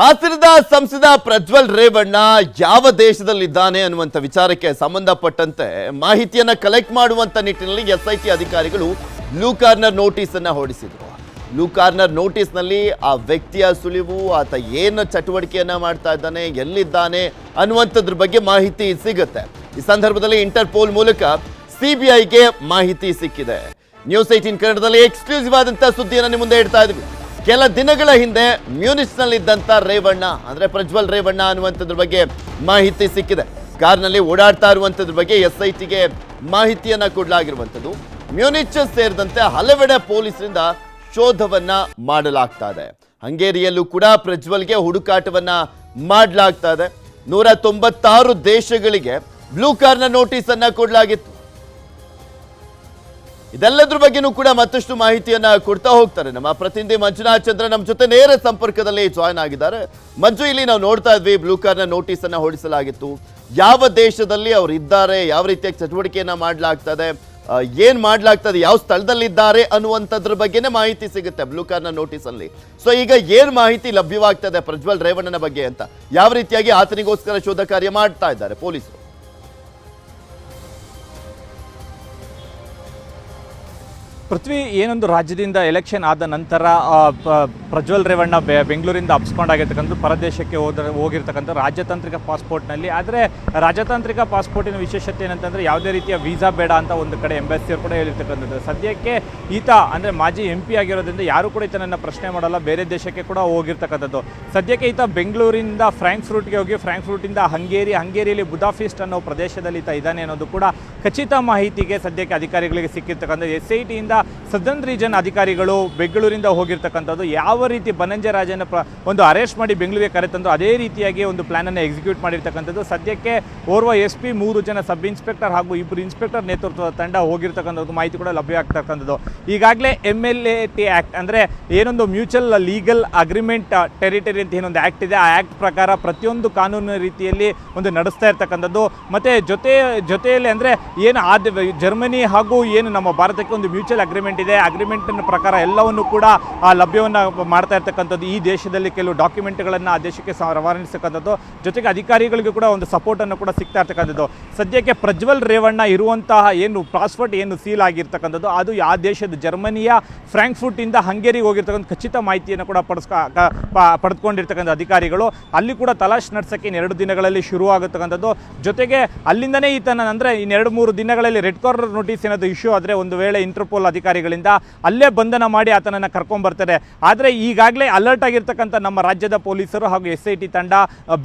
ಹಾಸನದ ಸಂಸದ ಪ್ರಜ್ವಲ್ ರೇವಣ್ಣ ಯಾವ ದೇಶದಲ್ಲಿದ್ದಾನೆ ಅನ್ನುವಂಥ ವಿಚಾರಕ್ಕೆ ಸಂಬಂಧಪಟ್ಟಂತೆ ಮಾಹಿತಿಯನ್ನು ಕಲೆಕ್ಟ್ ಮಾಡುವಂತ ನಿಟ್ಟಿನಲ್ಲಿ ಎಸ್ ಐ ಟಿ ಅಧಿಕಾರಿಗಳು ಬ್ಲೂ ಕಾರ್ನರ್ ನೋಟಿಸ್ ಅನ್ನ ಹೊರಡಿಸಿದ್ರು. ಬ್ಲೂ ಕಾರ್ನರ್ ನೋಟಿಸ್ನಲ್ಲಿ ಆ ವ್ಯಕ್ತಿಯ ಸುಳಿವು, ಆತ ಏನು ಚಟುವಟಿಕೆಯನ್ನ ಮಾಡ್ತಾ ಇದ್ದಾನೆ, ಎಲ್ಲಿದ್ದಾನೆ ಅನ್ನುವಂಥದ್ರ ಬಗ್ಗೆ ಮಾಹಿತಿ ಸಿಗುತ್ತೆ. ಈ ಸಂದರ್ಭದಲ್ಲಿ ಇಂಟರ್ಪೋಲ್ ಮೂಲಕ ಸಿಬಿಐಗೆ ಮಾಹಿತಿ ಸಿಕ್ಕಿದೆ. ನ್ಯೂಸ್ ಏಟೀನ್ ಕನ್ನಡದಲ್ಲಿ ಎಕ್ಸ್ಕ್ಲೂಸಿವ್ ಆದಂಥ ಸುದ್ದಿಯನ್ನು ನಿಮ್ಮ ಮುಂದೆ ಇಡ್ತಾ ಇದ್ವಿ. ಕೆಲ ದಿನಗಳ ಹಿಂದೆ ಮ್ಯೂನಿಸ್ನಲ್ಲಿದ್ದಂಥ ರೇವಣ್ಣ, ಅಂದರೆ ಪ್ರಜ್ವಲ್ ರೇವಣ್ಣ ಅನ್ನುವಂಥದ್ರ ಬಗ್ಗೆ ಮಾಹಿತಿ ಸಿಕ್ಕಿದೆ. ಕಾರ್ನಲ್ಲಿ ಓಡಾಡ್ತಾ ಇರುವಂಥದ್ರ ಬಗ್ಗೆ ಎಸ್ ಐ ಟಿಗೆ ಮಾಹಿತಿಯನ್ನು ಕೊಡಲಾಗಿರುವಂಥದ್ದು. ಮ್ಯೂನಿಚ್ ಸೇರಿದಂತೆ ಹಲವೆಡೆ ಪೊಲೀಸರಿಂದ ಶೋಧವನ್ನ ಮಾಡಲಾಗ್ತಾ ಇದೆ. ಹಂಗೇರಿಯಲ್ಲೂ ಕೂಡ ಪ್ರಜ್ವಲ್ಗೆ ಹುಡುಕಾಟವನ್ನ ಮಾಡಲಾಗ್ತಾ ಇದೆ. ನೂರ ತೊಂಬತ್ತಾರು ದೇಶಗಳಿಗೆ ಬ್ಲೂ ಕಾರ್ನ ನೋಟಿಸ್ ಅನ್ನ ಕೊಡಲಾಗಿತ್ತು. ಇದೆಲ್ಲದ್ರ ಬಗ್ಗೆನೂ ಕೂಡ ಮತ್ತಷ್ಟು ಮಾಹಿತಿಯನ್ನ ಕೊಡ್ತಾ ಹೋಗ್ತಾರೆ. ನಮ್ಮ ಪ್ರತಿನಿಧಿ ಮಂಜುನಾಥ್ ಚಂದ್ರ ನಮ್ಮ ಜೊತೆ ನೇರ ಸಂಪರ್ಕದಲ್ಲಿ ಜಾಯ್ನ್ ಆಗಿದ್ದಾರೆ. ಮಂಜು, ಇಲ್ಲಿ ನಾವು ನೋಡ್ತಾ ಇದ್ವಿ ಬ್ಲೂ ಕಾರ್ನ ನೋಟಿಸ್ ಅನ್ನ ಹೊಡಿಸಲಾಗಿತ್ತು ಯಾವ ದೇಶದಲ್ಲಿ ಅವರು ಇದ್ದಾರೆ, ಯಾವ ರೀತಿಯ ಚಟುವಟಿಕೆಯನ್ನ ಮಾಡಲಾಗ್ತದೆ ಏನ್ ಮಾಡ್ಲಾಗ್ತದೆ, ಯಾವ ಸ್ಥಳದಲ್ಲಿದ್ದಾರೆ ಅನ್ನುವಂಥದ್ರ ಬಗ್ಗೆನೇ ಮಾಹಿತಿ ಸಿಗುತ್ತೆ ಬ್ಲೂ ಕಾರ್ನ ನೋಟಿಸ್ ಅಲ್ಲಿ. ಸೊ ಈಗ ಏನ್ ಮಾಹಿತಿ ಲಭ್ಯವಾಗ್ತದೆ ಪ್ರಜ್ವಲ್ ರೇವಣ್ಣನ ಬಗ್ಗೆ ಅಂತ. ಯಾವ ರೀತಿಯಾಗಿ ಆತನಿಗೋಸ್ಕರ ಶೋಧ ಕಾರ್ಯ ಮಾಡ್ತಾ ಇದ್ದಾರೆ ಪೊಲೀಸರು? ಪೃಥ್ವಿ, ಏನೊಂದು ರಾಜ್ಯದಿಂದ ಎಲೆಕ್ಷನ್ ಆದ ನಂತರ ಪ್ರಜ್ವಲ್ ರೇವಣ್ಣ ಬೆ- ಬೆಂಗಳೂರಿಂದ ಅಪ್ಸ್ಕೊಂಡಾಗಿರ್ತಕ್ಕಂಥ ಪರದೇಶಕ್ಕೆ ಹೋದ ಹೋಗಿರ್ತಕ್ಕಂಥ ರಾಜತಾಂತ್ರಿಕ ಪಾಸ್ಪೋರ್ಟ್ನಲ್ಲಿ ಆದರೆ ರಾಜತಾಂತ್ರಿಕ ಪಾಸ್ಪೋರ್ಟಿನ ವಿಶೇಷತೆ ಏನಂತಂದರೆ ಯಾವುದೇ ರೀತಿಯ ವೀಸಾ ಬೇಡ ಅಂತ ಒಂದು ಕಡೆ ಎಂಬಾಸಿಯರ್ ಕೂಡ ಹೇಳಿರ್ತಕ್ಕಂಥದ್ದು. ಸದ್ಯಕ್ಕೆ ಈತ, ಅಂದರೆ ಮಾಜಿ ಎಂ ಪಿ ಆಗಿರೋದ್ರಿಂದ ಯಾರು ಕೂಡ ಈತನನ್ನು ಪ್ರಶ್ನೆ ಮಾಡಲ್ಲ, ಬೇರೆ ದೇಶಕ್ಕೆ ಕೂಡ ಹೋಗಿರ್ತಕ್ಕಂಥದ್ದು. ಸದ್ಯಕ್ಕೆ ಈತ ಬೆಂಗಳೂರಿಂದ ಫ್ರಾಂಕ್ಫ್ರೂಟ್ಗೆ ಹೋಗಿ ಫ್ರಾಂಕ್ಫ್ರೂಟಿಂದ ಹಂಗೇರಿ ಹಂಗೇರಿಯಲ್ಲಿ ಬುದಾಫಿಸ್ಟ್ ಅನ್ನೋ ಪ್ರದೇಶದಲ್ಲಿ ಈತ ಇದ್ದಾನೆ ಅನ್ನೋದು ಕೂಡ ಖಚಿತ ಮಾಹಿತಿಗೆ ಸದ್ಯಕ್ಕೆ ಅಧಿಕಾರಿಗಳಿಗೆ ಸಿಕ್ಕಿರ್ತಕ್ಕಂಥ ಎಸ್ ಐ ಟಿಯಿಂದ ಸದರ್ನ್ ರೀಜನ್ ಅಧಿಕಾರಿಗಳು ಬೆಂಗಳೂರಿಂದ ಹೋಗಿರ್ತಕ್ಕಂಥದ್ದು, ಯಾವ ರೀತಿ ಬನಂಜೆ ರಾಜನ ಪ್ರ ಒಂದು ಅರೆಸ್ಟ್ ಮಾಡಿ ಬೆಂಗಳೂರಿಗೆ ಕರೆತಂದು, ಅದೇ ರೀತಿಯಾಗಿ ಒಂದು ಪ್ಲಾನನ್ನು ಎಕ್ಸಿಕ್ಯೂಟ್ ಮಾಡಿರ್ತಕ್ಕಂಥದ್ದು. ಸದ್ಯಕ್ಕೆ ಓರ್ವ ಎಸ್ ಪಿ, ಮೂರು ಜನ ಸಬ್ ಇನ್ಸ್ಪೆಕ್ಟರ್ ಹಾಗೂ ಇಬ್ಬರು ಇನ್ಸ್ಪೆಕ್ಟರ್ ನೇತೃತ್ವದ ತಂಡ ಹೋಗಿರ್ತಕ್ಕಂಥದ್ದು ಮಾಹಿತಿ ಕೂಡ ಲಭ್ಯ ಆಗ್ತಕ್ಕಂಥದ್ದು. ಈಗಾಗಲೇ M L A T act ಅಂದರೆ ಏನೊಂದು ಮ್ಯೂಚುವಲ್ ಲೀಗಲ್ ಅಗ್ರಿಮೆಂಟ್ ಟೆರಿಟರಿ ಅಂತ ಏನೊಂದು ಆ್ಯಕ್ಟ್ ಇದೆ. ಆ ಆ್ಯಕ್ಟ್ ಪ್ರಕಾರ ಪ್ರತಿಯೊಂದು ಕಾನೂನು ರೀತಿಯಲ್ಲಿ ಒಂದು ನಡೆಸ್ತಾ ಇರ್ತಕ್ಕಂಥದ್ದು. ಮತ್ತು ಜೊತೆ, ಜೊತೆಯಲ್ಲಿ ಅಂದರೆ ಏನು ಆದ ಜರ್ಮನಿ ಹಾಗೂ ಏನು ನಮ್ಮ ಭಾರತಕ್ಕೆ ಒಂದು ಮ್ಯೂಚುವಲ್ ಅಗ್ರಿಮೆಂಟ್ ಇದೆ. ಅಗ್ರಿಮೆಂಟಿನ ಪ್ರಕಾರ ಎಲ್ಲವನ್ನು ಕೂಡ ಲಭ್ಯವನ್ನು ಮಾಡ್ತಾ ಇರ್ತಕ್ಕಂಥದ್ದು ಈ ದೇಶದಲ್ಲಿ ಕೆಲವು ಡಾಕ್ಯುಮೆಂಟ್ಗಳನ್ನು ಆ ದೇಶಕ್ಕೆ ರವಾನಿಸ್ತಕ್ಕಂಥದ್ದು. ಜೊತೆಗೆ ಅಧಿಕಾರಿಗಳಿಗೂ ಕೂಡ ಒಂದು ಸಪೋರ್ಟನ್ನು ಕೂಡ ಸಿಗ್ತಾ ಇರ್ತಕ್ಕಂಥದ್ದು. ಸದ್ಯಕ್ಕೆ ಪ್ರಜ್ವಲ್ ರೇವಣ್ಣ ಇರುವಂತಹ ಏನು ಪಾಸ್ಪೋರ್ಟ್ ಏನು ಸೀಲ್ ಆಗಿರ್ತಕ್ಕಂಥದ್ದು, ಅದು ಆ ದೇಶದ ಜರ್ಮನಿಯ ಫ್ರಾಂಕ್ಫುಟ್ಟಿಂದ ಹಂಗೇರಿಗೆ ಹೋಗಿರ್ತಕ್ಕಂಥ ಖಚಿತ ಮಾಹಿತಿಯನ್ನು ಕೂಡ ಪಡಿಸ್ಕ ಪಡೆದುಕೊಂಡಿರ್ತಕ್ಕಂಥ ಅಧಿಕಾರಿಗಳು. ಅಲ್ಲಿ ಕೂಡ ತಲಾಶ್ ನಡೆಸೋಕ್ಕೆ ಇನ್ನೆರಡು ದಿನಗಳಲ್ಲಿ ಶುರು ಜೊತೆಗೆ ಅಲ್ಲಿಂದನೇ ಈತನ ಅಂದರೆ ಇನ್ನೆರಡು ಮೂರು ದಿನಗಳಲ್ಲಿ ರೆಡ್ ಕಾರ್ನರ್ ನೋಟಿಸ್ ಏನಾದರೂ ಇಶ್ಯೂ ಆದರೆ ಒಂದು ವೇಳೆ ಇಂಟರ್ಪೋಲ್ ಅಧಿಕಾರಿಗಳಿಂದ ಅಲ್ಲೇ ಬಂಧನ ಮಾಡಿ ಆತನನ್ನು ಕರ್ಕೊಂಡ್ಬರ್ತಾರೆ ಆದರೆ ಈಗಾಗಲೇ ಅಲರ್ಟ್ ಆಗಿರ್ತಕ್ಕಂಥ ನಮ್ಮ ರಾಜ್ಯದ ಪೊಲೀಸರು ಹಾಗೂ ಎಸ್ ಐ ತಂಡ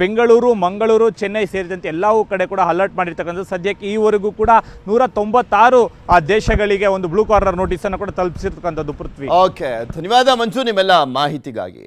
ಬೆಂಗಳೂರು, ಮಂಗಳೂರು, ಚೆನ್ನೈ ಸೇರಿದಂತೆ ಎಲ್ಲವೂ ಕಡೆ ಕೂಡ ಅಲರ್ಟ್ ಮಾಡಿರ್ತಕ್ಕಂಥದ್ದು. ಸದ್ಯಕ್ಕೆ ಈವರೆಗೂ ಕೂಡ ನೂರ ತೊಂಬತ್ತಾರು ಆ, ದೇಶಗಳಿಗೆ ಒಂದು ಬ್ಲೂ ಕಾರ್ನರ್ ನೋಟಿಸನ್ನು ಕೂಡ ತಲುಪಿಸಿರ್ತಕ್ಕಂಥದ್ದು ಪೃಥ್ವಿ. ಓಕೆ ಧನ್ಯವಾದ ಮಂಜು, ನಿಮ್ಮೆಲ್ಲ ಮಾಹಿತಿಗಾಗಿ.